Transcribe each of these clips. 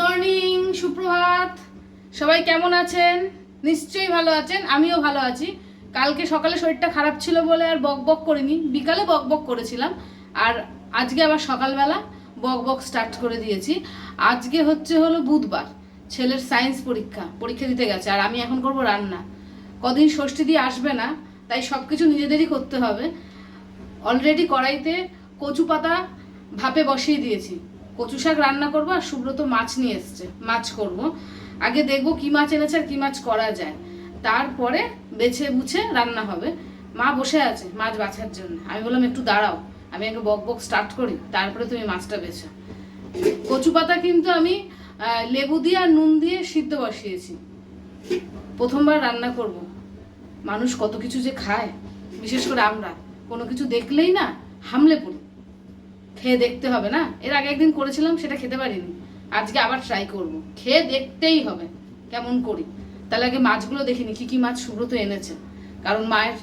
Morning সুপ্রভাত। সবাই কেমন আছেন? নিশ্চয়ই ভালো আছেন, আমিও ভালো আছি। কালকে সকালে শরীরটা খারাপ ছিল বলে আর বক বক করিনি, বিকালে বক বক করেছিলাম। আর আজকে আবার সকালবেলা বক বক স্টার্ট করে দিয়েছি। আজকে হচ্ছে হলো বুধবার, ছেলের সায়েন্স পরীক্ষা পরীক্ষা দিতে গেছে, আর আমি এখন করব রান্না। কদিন ষষ্ঠী দিয়ে আসবে না, তাই সব কিছু নিজেদেরই করতে হবে। অলরেডি কড়াইতে কচু পাতা ভাপে বসিয়ে দিয়েছি। কচু শাক রান্না করব আর সুব্রত মাছ নিয়ে এসছে, মাছ করব। আগে দেখব কি মাছ এনেছে আর কি মাছ করা যায়। তারপরে বেছে বুছে রান্না হবে। মা বসে আছে মাছ বাছার জন্য। আমি বললাম, একটু দাঁড়াও, আমি আগে বক বক স্টার্ট করি, তারপরে তুমি মাছটা বেছো। কচু পাতা কিন্তু আমি লেবু দিয়ে আর নুন দিয়ে সিদ্ধ বসিয়েছি। প্রথমবার রান্না করব। মানুষ কত কিছু যে খায়, বিশেষ করে আমরা। কোনো কিছু দেখলেই না হামলে পড়ি। খেয়ে দেখতে হবে না? এর আগে একদিন করেছিলাম, সেটা খেতে পারিনি। আজকে আবার ট্রাই করব। খেয়ে দেখতেই হবে, কেমন করি। তাহলে আগে মাছগুলো দেখিনি কি কি মাছ সুব্রত এনেছে। কারণ মায়ের,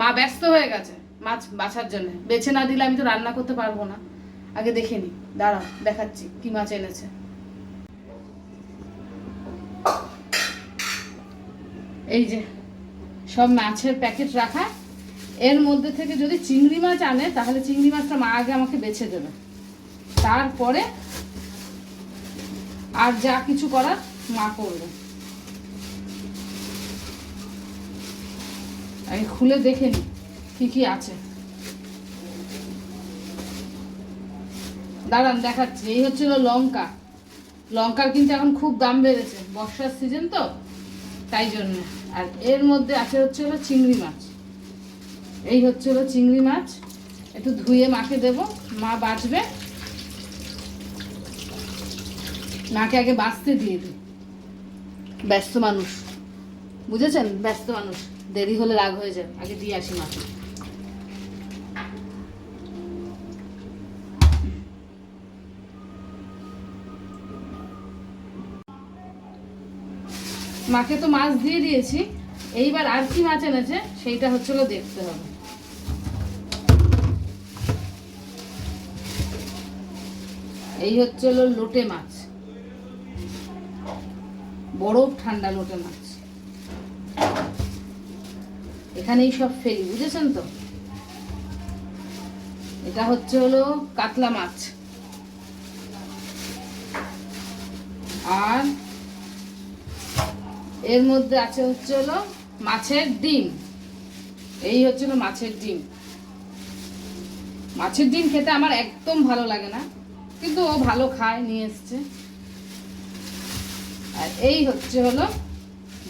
মা ব্যস্ত হয়ে গেছে মাছ বাছার জন্য। বেছে না দিলে আমি তো রান্না করতে পারব না। আগে দেখে নি। দাঁড়াও দেখাচ্ছি কি মাছ এনেছে। এই যে, সব মাছের প্যাকেট রাখা। এর মধ্যে থেকে যদি চিংড়ি মাছ আনে, তাহলে চিংড়ি মাছটা মা আগে আমাকে বেছে দেবে। তারপরে আর যা কিছু করার মা করবে। আমি খুলে দেখে নি, কি কি আছে। দাঁড়ান, দেখাচ্ছি। এই হচ্ছিল লঙ্কা। লঙ্কার কিন্তু এখন খুব দাম বেড়েছে। বর্ষার সিজন তো, তাই জন্য। আর এর মধ্যে আছে হচ্ছে হলো চিংড়ি মাছ। এই হচ্ছে হলো চিংড়ি মাছ। একটু ধুয়ে মাকে দেব। মা বাঁচবে মাকে আগে বাঁচতে দিয়ে দিই ব্যস্ত মানুষ। বুঝেছেন? ব্যস্ত মানুষ। দেরি হলে রাগ হয়ে যায় আগে দিয়ে আসি মাকে। মাকে তো মাছ দিয়ে দিয়েছি। এইবার আর কি মাছ এনেছে? সেইটা হচ্ছিল দেখতে হবে। এই হচ্ছে হলো লোটে মাছ। বরফ ঠান্ডা লোটে মাছ। এখানেই সব ফেরি বুঝেছেন তো? এটা হচ্ছে হলো কাতলা মাছ। আর এর মধ্যে আছে হচ্ছে হলো মাছের ডিম। এই হচ্ছে হলো মাছের ডিম। মাছের ডিম খেতে আমার একদম ভালো লাগে না। কিন্তু ও ভালো খায়, নিয়ে এসছে। আর এই হচ্ছে হলো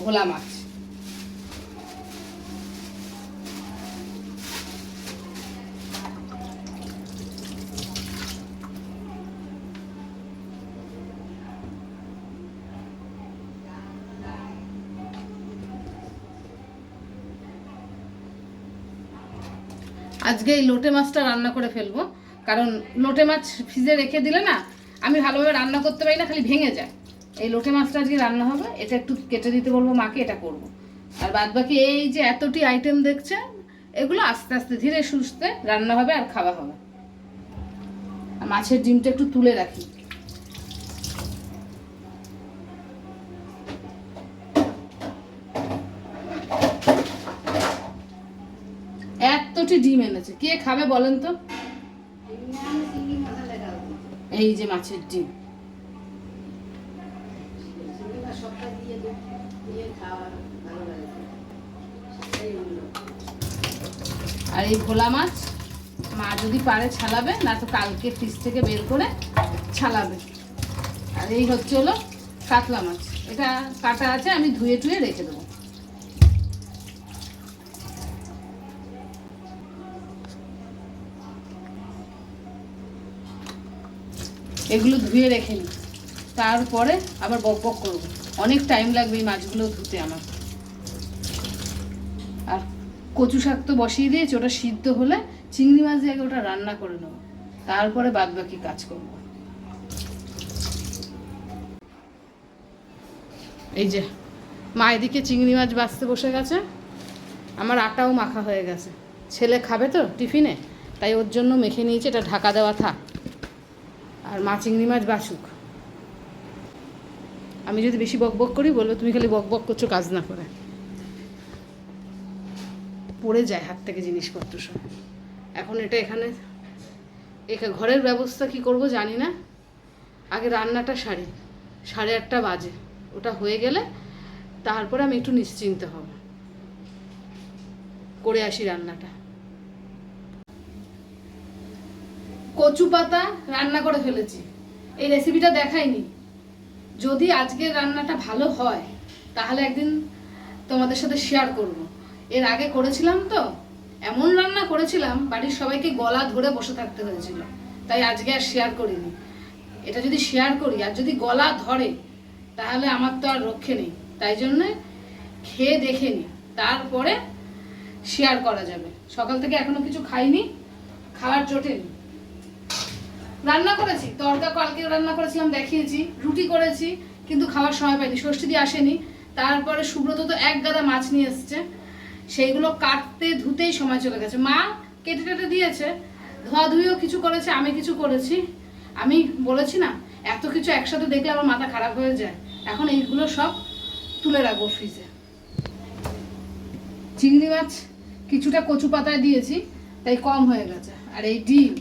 ভোলা মাছ। আজকে এই লোটে মাছটা রান্না করে ফেলব। কারণ লোটে মাছ ফ্রিজে রেখে দিলে না, আমি ভালোভাবে রান্না করতে পারি না, খালি ভেঙে যায়। এই লোটে মাছটা আজকে রান্না হবে, এটা একটু কেটে দিতে বলব মাকে, এটা করব। আর বাদ বাকি এই যে এতটি আইটেম দেখছেন, এগুলো আস্তে আস্তে ধীরে সুস্থে রান্না হবে আর খাওয়া হবে। আর মাছের ডিমটা একটু তুলে রাখি। এতটি ডিম এনেছে, কে খাবে বলেন তো? এই যে মাছের ডিম। আর এই ভোলা মাছ, মা যদি পারে ছালাবে, না তো কালকে ফ্রিজ থেকে বের করে ছালাবে। আর এই হচ্ছে হলো কাতলা মাছ। এটা কাটা আছে, আমি ধুয়ে টুয়ে রেখে দেবো। এগুলো ধুয়ে রেখে নিই তারপরে আবার বক বক করব। অনেক টাইম লাগবে এই মাছগুলো ধুতে আমার। আর কচু শাক তো বসিয়ে দিয়েছি, ওটা সিদ্ধ হলে চিংড়ি মাছ দিয়ে আগে ওটা রান্না করে নেব। তারপরে বাদ বাকি কাজ করব। এই যে, মা এদিকে চিংড়ি মাছ বাঁচতে বসে গেছে। আমার আটাও মাখা হয়ে গেছে। ছেলে খাবে তো টিফিনে? তাই ওর জন্য মেখে নিয়েছি, এটা ঢাকা দেওয়া থাক। আর মা চিংড়ি মাছ বাসুক। আমি যদি বেশি বক বক করি, বলবে, তুমি খালি বক বক করছ, কাজ না করে। পড়ে যায় হাত থেকে জিনিসপত্র সব। এখন এটা এখানে এখা ঘরের ব্যবস্থা কি করব জানি না। আগে রান্নাটা সারি, সাড়ে আটটা বাজে। ওটা হয়ে গেলে তারপরে আমি একটু নিশ্চিন্ত হব। করে আসি রান্নাটা। কচু পাতা রান্না করে ফেলেছি। এই রেসিপিটা দেখাইনি। যদি আজকের রান্নাটা ভালো হয়, তাহলে একদিন তোমাদের সাথে শেয়ার করব। এর আগে করেছিলাম তো, এমন রান্না করেছিলাম, বাড়ির সবাইকে গলা ধরে বসে থাকতে হয়েছিল। তাই আজকে আর শেয়ার করিনি। এটা যদি শেয়ার করি, আর যদি গলা ধরে, তাহলে আমার তো আর রক্ষে নেই। তাই জন্যে খেয়ে দেখে নি। তারপরে শেয়ার করা যাবে। সকাল থেকে এখনও কিছু খাইনি, খাওয়ার জোটেনি রান্না করেছি, তরকা কালকেও রান্না করেছিলাম, দেখিয়েছি, রুটি করেছি, কিন্তু খাওয়ার সময় পাইনি, ষষ্ঠী দিয়ে আসেনি। তারপরে সুব্রত তো এক গাদা মাছ নিয়ে এসছে, সেইগুলো কাটতে ধুতেই সময় চলে গেছে। মা কেটে কেটে দিয়েছে, ধোয়া ধুয়েও কিছু করেছে, আমি কিছু করেছি। আমি বলেছি না, এত কিছু একসাথে দেখলে আমার মাথা খারাপ হয়ে যায়। এখন এইগুলো সব তুলে রাখব ফ্রিজে চিংড়ি মাছ কিছুটা কচু পাতায় দিয়েছি, তাই কম হয়ে গেছে। আর এই ডিম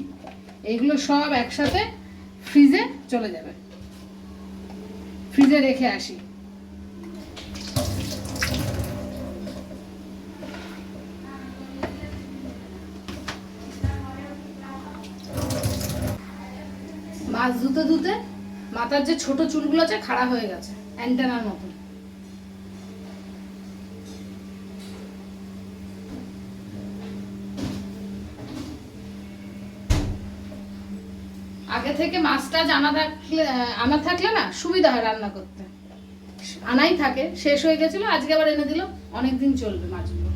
এইগুলো সব একসাথে ফ্রিজে চলে যাবে। ফ্রিজে রেখে আসি। মাছ ধুতে ধুতে মাথার যে ছোট চুলগুলো আছে, খাড়া হয়ে গেছে অ্যান্টেনার মতন। আগে থেকে মাছটা জানা থাকলে আনা থাকলে না সুবিধা হয় রান্না করতে। আনাই থাকে, শেষ হয়ে গেছিল, আজকে আবার এনে দিল অনেক দিন চলবে মাছগুলো।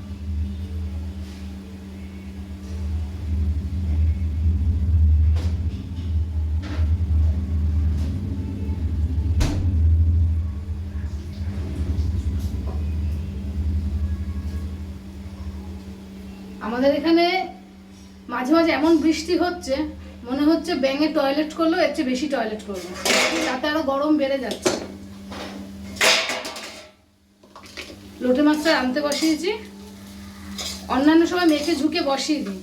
আমাদের এখানে মাঝে মাঝে এমন বৃষ্টি হচ্ছে মনে হচ্ছে ব্যাঙে টয়লেট করল এর চেয়ে বেশি টয়লেট করব। তাতে আরও গরম বেড়ে যাচ্ছে। লোটে মাছটা আনতে বসিয়েছি। অন্যান্য সময় মেখে ঝুঁকে বসিয়ে দিই।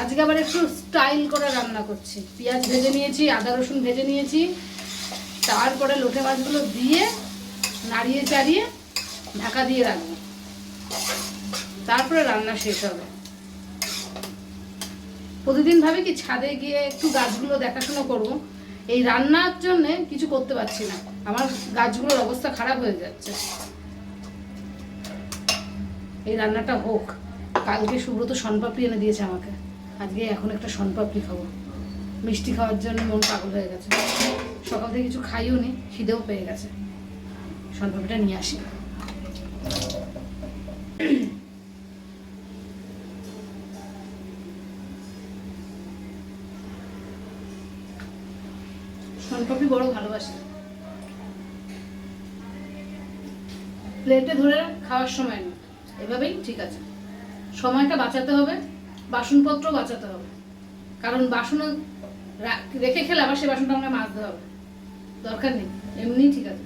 আজকে আবার একটু স্টাইল করে রান্না করছি। পেঁয়াজ ভেজে নিয়েছি, আদা রসুন ভেজে নিয়েছি। তারপরে লোটে মাছগুলো দিয়ে নাড়িয়ে চাড়িয়ে ঢাকা দিয়ে রাখব। তারপরে রান্না শেষ হবে। প্রতিদিন ভাবে কি ছাদে গিয়ে একটু গাছগুলো দেখাশোনা করব। এই রান্নার জন্যে কিছু করতে পারছি না। আমার গাছগুলোর অবস্থা খারাপ হয়ে যাচ্ছে। এই রান্নাটা হোক। কালকে সুব্রত শনপাপড়ি এনে দিয়েছে আমাকে। আজকে এখন একটা শনপাপড়ি খাব। মিষ্টি খাওয়ার জন্য মন পাগল হয়ে গেছে। সকাল থেকে কিছু খাইও নি, খিদেও পেয়ে গেছে। শনপাপড়িটা নিয়ে আসি। শনপাপড়ি বড় ভালোবাসে। প্লেটে ধরে খাওয়ার সময় না। এভাবেই ঠিক আছে। সময়টা বাঁচাতে হবে বাসনপত্র বাঁচাতে হবে। কারণ বাসন রেখে খেলে আবার সে বাসনটা আমাকে মাজতে হবে। দরকার নেই, এমনিই ঠিক আছে।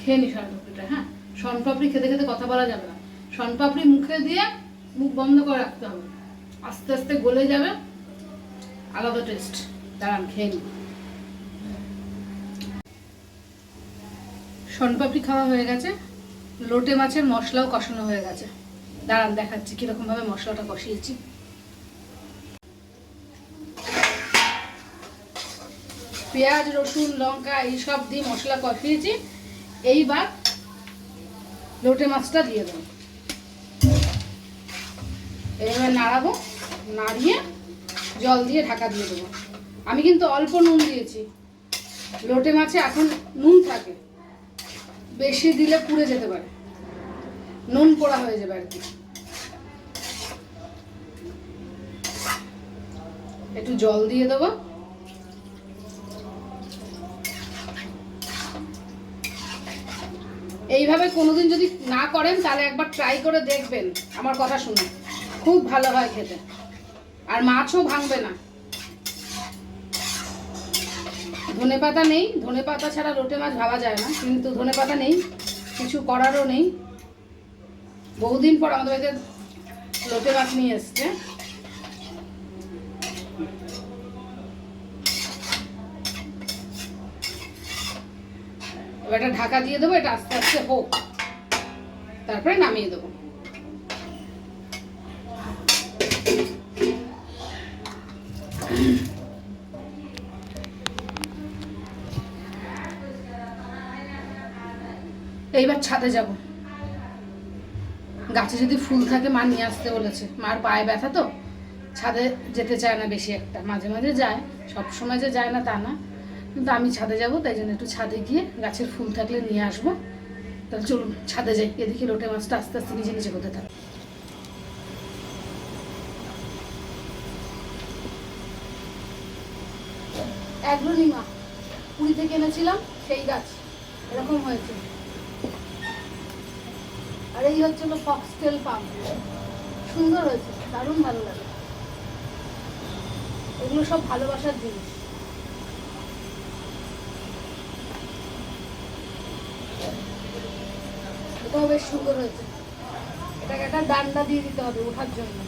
খেয়ে নি শনপাপড়িটা হ্যাঁ? শনপাপড়ি খেতে খেতে কথা বলা যাবে না। শনপাপড়ি মুখে দিয়ে মুখ বন্ধ করে রাখতে হবে। আস্তে আস্তে গলে যাবে, আলাদা টেস্ট দাঁড়ান, খেয়ে নিই শনপাপড়ি খাওয়া হয়ে গেছে। লোটে মাছের মশলাও কষানো হয়ে গেছে। দাঁড়ান, দেখাচ্ছি কীরকম ভাবে মশলাটা কষিয়েছি। পেঁয়াজ, রসুন, লঙ্কা এইসব দিয়ে মশলা কষিয়েছি। এইবার লোটে মাছটা দিয়ে দেবো। এইবার নাড়াবো, নাড়িয়ে জল দিয়ে ঢাকা দিয়ে দেবো। আমি কিন্তু অল্প নুন দিয়েছি। লোটে মাছে এখন নুন থাকে। বেশি দিলে পুড়ে যেতে পারে। নুন পোড়া হয়ে যাবে আর কি। একটু জল দিয়ে দেবো। এইভাবে কোনোদিন যদি না করেন, তাহলে একবার ট্রাই করে দেখবেন। আমার কথা শুনে খুব ভালো হয় খেতে। আর মাছও ভাঙবে না। ধনে পাতা নেই ধনে পাতা ছাড়া লোটে মাছ ভাবা যায় না, কিন্তু ধনে পাতা নেই, কিছু করারও নেই। বহুদিন পর আমাদের বাড়িতে লোটে মাছ নিয়ে এসছে। এবার এটা ঢাকা দিয়ে দেবো, এটা আস্তে আস্তে হোক। তারপরে নামিয়ে দেবো। এইবার ছাদে যাব। গাছে যদি ফুল থাকে, মা নিয়ে আসতে বলেছে। মার পায়ে ব্যথা তো, ছাদে যেতে চায় না বেশি একটা। মাঝে মাঝে যায় সব সময় যে যায় না তা না। কিন্তু আমি ছাদে যাব, তাই জন্য একটু ছাদে গিয়ে গাছের ফুল থাকলে নিয়ে আসব। তাহলে চলুন, ছাদে যাই। এদিকে লোটে মাছটা আস্তে আস্তে নিজে নিচে করতে থাকে। অ্যাগ্রোনিমা পুরী থেকে এনেছিলাম, সেই গাছ। এরকম হয়েছে। আর এই হচ্ছে হলো ফক্সটেল পাম সুন্দর হয়েছে, দারুণ ভালো লাগে। এগুলো সব ভালোবাসার জিনিস। এটাও বেশ সুন্দর হয়েছে। এটাকে একটা ডান্ডা দিয়ে দিতে হবে ওঠার জন্য।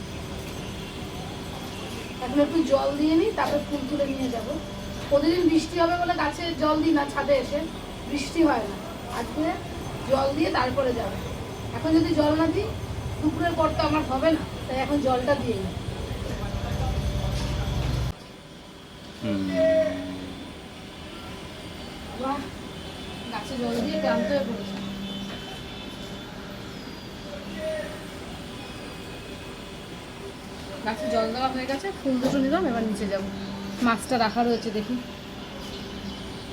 এখন একটু জল দিয়ে নিই, তারপরে ফুল তুলে নিয়ে যাব। প্রতিদিন বৃষ্টি হবে বলে গাছে জল দিই না, ছাদে এসে। বৃষ্টি হয় না। আজকে জল দিয়ে তারপরে যাবে। এখন যদি জল না দিই দুপুরের পর তো আমার হবে না তাই এখন জলটা দিয়ে নিই গাছে জল দিয়ে ক্লান্ত হয়ে পড়েছে। গাছে জল দেওয়া হয়ে গেছে ফুল দুটো নিলাম এবার নিচে যাব। মাছটা রাখা রয়েছে দেখি।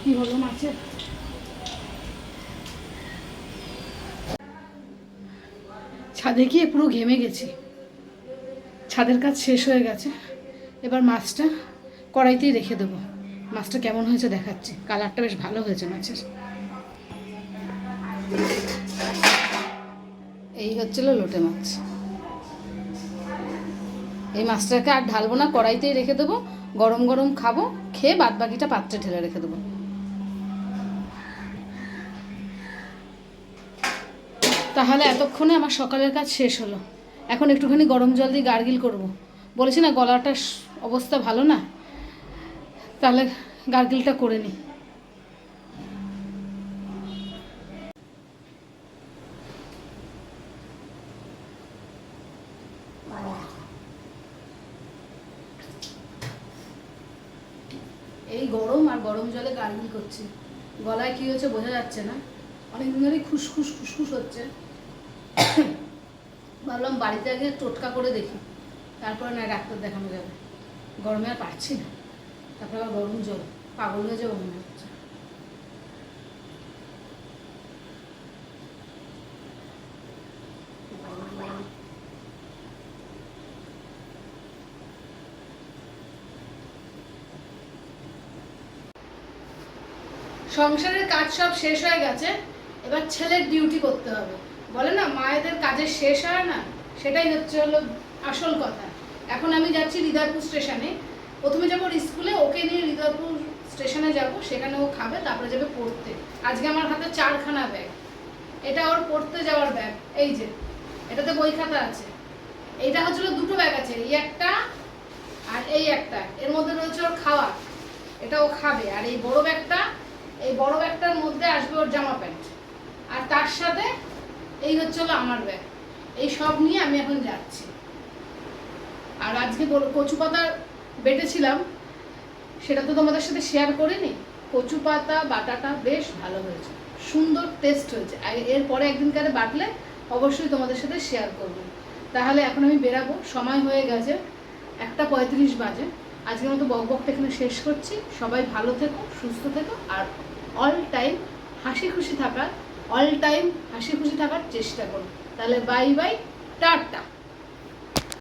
কি হলো মাছের? ছাদে গিয়ে পুরো ঘেমে গেছি। ছাদের কাজ শেষ হয়ে গেছে। এবার মাছটা কড়াইতেই রেখে দেবো। মাছটা কেমন হয়েছে দেখাচ্ছি। কালারটা বেশ ভালো হয়েছে মাছের। এই হচ্ছিল লোটে মাছ। এই মাছটাকে আর ঢালবো না, কড়াইতেই রেখে দেবো। গরম গরম খাব, খেয়ে বাদ বাকিটা পাত্রে ঢেলে রেখে দেবো। তাহলে এতক্ষণে আমার সকালের কাজ শেষ হলো। এখন একটুখানি গরম জল দিয়ে গার্গিল করব। বলেছি না, গলাটা অবস্থা ভালো না। তাহলে গার্গিলটা করে নিই এই গরম আর গরম জলে গার্গিল করছি। গলায় কি হচ্ছে বোঝা যাচ্ছে না। অনেকদিন ধরেই খুসখুস খুসখুস হচ্ছে। ভাবলাম বাড়িতে আগে টোটকা করে দেখি। তারপরে না, ডাক্তার দেখানো যাবে। গরমে আর পারছি না। তারপরে আবার গরম জল। পাগল হয়ে যাব মনে হচ্ছে। সংসারের কাজ সব শেষ হয়ে গেছে। এবার ছেলের ডিউটি করতে হবে। বলে না, মায়েদের কাজের শেষ হয় না? সেটাই হচ্ছে হলো আসল কথা। এখন আমি যাচ্ছি হৃদয়পুর স্টেশনে। প্রথমে যাব স্কুলে, ওকে নিয়ে হৃদয়পুর স্টেশনে যাব, সেখানে ও খাবে, তারপরে যাবে পড়তে। আজকে আমার হাতে চারখানা ব্যাগ। এটা ওর পড়তে যাওয়ার ব্যাগ। এই যে, এটাতে বই খাতা আছে। এইটা হচ্ছিল দুটো ব্যাগ আছে, এই একটা আর এই একটা। এর মধ্যে রয়েছে ওর খাওয়া। এটা ও খাবে। আর এই বড় ব্যাগটা, এই বড় ব্যাগটার মধ্যে আসবে ওর জামা প্যান্ট। আর তার সাথে এই হচ্ছে হলো আমার ব্যাগ। এই সব নিয়ে আমি এখন যাচ্ছি। আর আজকে কচু পাতা বেটেছিলাম, সেটা তো তোমাদের সাথে শেয়ার করিনি। কচু পাতা, বাটাটা বেশ ভালো হয়েছে। সুন্দর টেস্ট হয়েছে। এরপরে একদিনকারে বাটলে অবশ্যই তোমাদের সাথে শেয়ার করব। তাহলে এখন আমি বেরাবো, সময় হয়ে গেছে একটা পঁয়ত্রিশ বাজে। আজকের মতো বক বকটা এখানে শেষ করছি। সবাই ভালো থেকো, সুস্থ থেকো, আর অল টাইম হাসি খুশি থাকার অল টাইম হাসি খুশি থাকার চেষ্টা করো তাহলে বাই বাই টাটা।